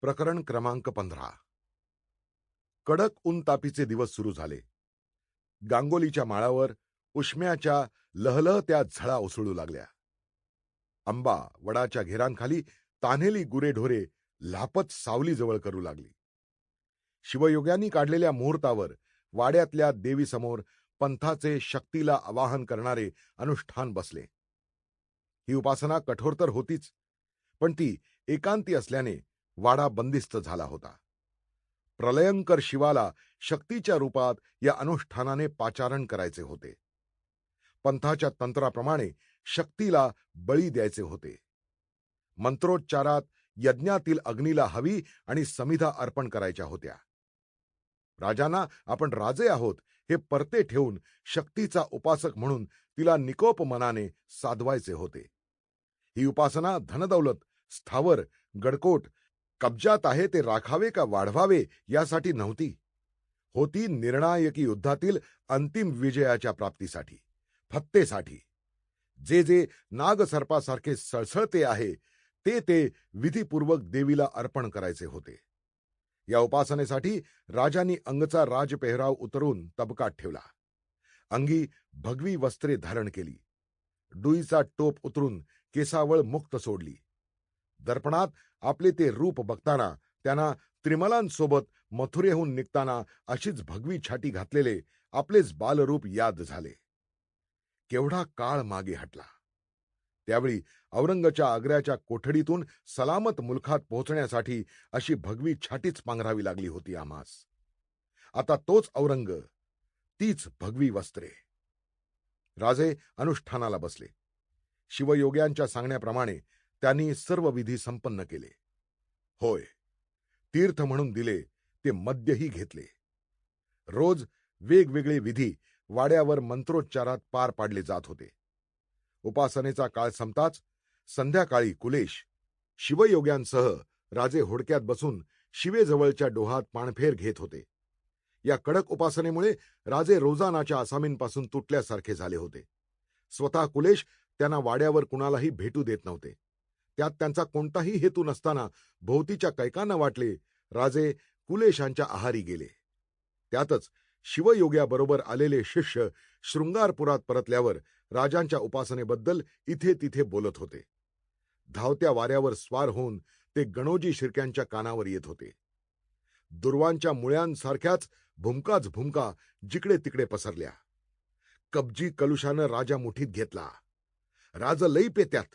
प्रकरण क्रमांक पंधरा. कडक ऊन तापीचे दिवस सुरू झाले. गांगोलीच्या माळावर उष्म्याच्या लहलहत्या झळा उसळू लागल्या. आंबा वडाच्या घेरांखाली तान्हेली गुरेढोरे लापत सावलीजवळ करू लागली. शिवयोग्यांनी काढलेल्या मुहूर्तावर वाड्यातल्या देवीसमोर पंथाचे शक्तीला आवाहन करणारे अनुष्ठान बसले. ही उपासना कठोर तर होतीच पण ती एकांती असल्याने वाडा बंदिस्त झाला होता. प्रलयंकर शिवाला शक्तीच्या रूपात या अनुष्ठानाने पाचारण करायचे होते. पंथाच्या तंत्राप्रमाणे शक्तीला बळी द्यायचे होते. मंत्रोच्चारात यज्ञातील अग्नीला हवी आणि समिधा अर्पण करायच्या होत्या. राजांना आपण राजे आहोत हे परते ठेवून शक्तीचा उपासक म्हणून तिला निकोप मनाने साधवायचे होते. ही उपासना धनदौलत स्थावर गडकोट कब्जात आहे ते राखावे का वाढवावे यासाठी नव्हती. होती निर्णायकी युद्धातील अंतिम विजयाच्या प्राप्तीसाठी फत्तेसाठी. जे जे नागसर्पासारखे सळसळते आहे ते ते विधीपूर्वक देवीला अर्पण करायचे होते. या उपासनेसाठी राजांनी अंगचा राजपेहराव उतरून तबकात ठेवला. अंगी भगवी वस्त्रे धारण केली. डुईचा टोप उतरून केसावळ मुक्त सोडली. दर्पणात आपले ते रूप बघताना त्यांना त्रिमलांसोबत मथुरेहून निघताना अशीच भगवी छाटी घातलेले आपलेच बालरूप याद झाले. केवढा काळ मागे हटला. त्यावेळी औरंगच्या आग्र्याच्या कोठडीतून सलामत मुलखात पोहोचण्यासाठी अशी भगवी छाटीच पांघरावी लागली होती आम्हास. आता तोच औरंग तीच भगवी वस्त्रे. राजे अनुष्ठानाला बसले. शिवयोग्यांच्या सांगण्याप्रमाणे त्यांनी सर्व विधी संपन्न केले. होय तीर्थ म्हणून दिले ते मद्यही घेतले. रोज वेगवेगळे विधी वाड्यावर मंत्रोच्चारात पार पाडले जात होते. उपासनेचा काळ संपताच संध्याकाळी कुलेश शिवयोग्यांसह राजे होडक्यात बसून शिवेजवळच्या डोहात पाणफेर घेत होते. या कडक उपासनेमुळे राजे रोजानाच्या आसामींपासून तुटल्यासारखे झाले होते. स्वतः कुलेश त्यांना वाड्यावर कुणालाही भेटू देत नव्हते. त्यात त्यांचा कोणताही हेतू नसताना भोवतीच्या कैकांना वाटले. राजे कुलेशांच्या आहारी गेले. त्यातच शिवयोग्याबरोबर आलेले शिष्य शृंगारपुरात परतल्यावर राजांच्या उपासनेबद्दल इथे तिथे बोलत होते. धावत्या वाऱ्यावर स्वार होऊन ते गणोजी शिर्क्यांच्या कानावर येत होते. दुर्वांच्या मुळ्यांसारख्याच भुमकाच भुमका जिकडे तिकडे पसरल्या. कब्जी कलुषानं राजा मुठीत घेतला. राज लई पेत्यात.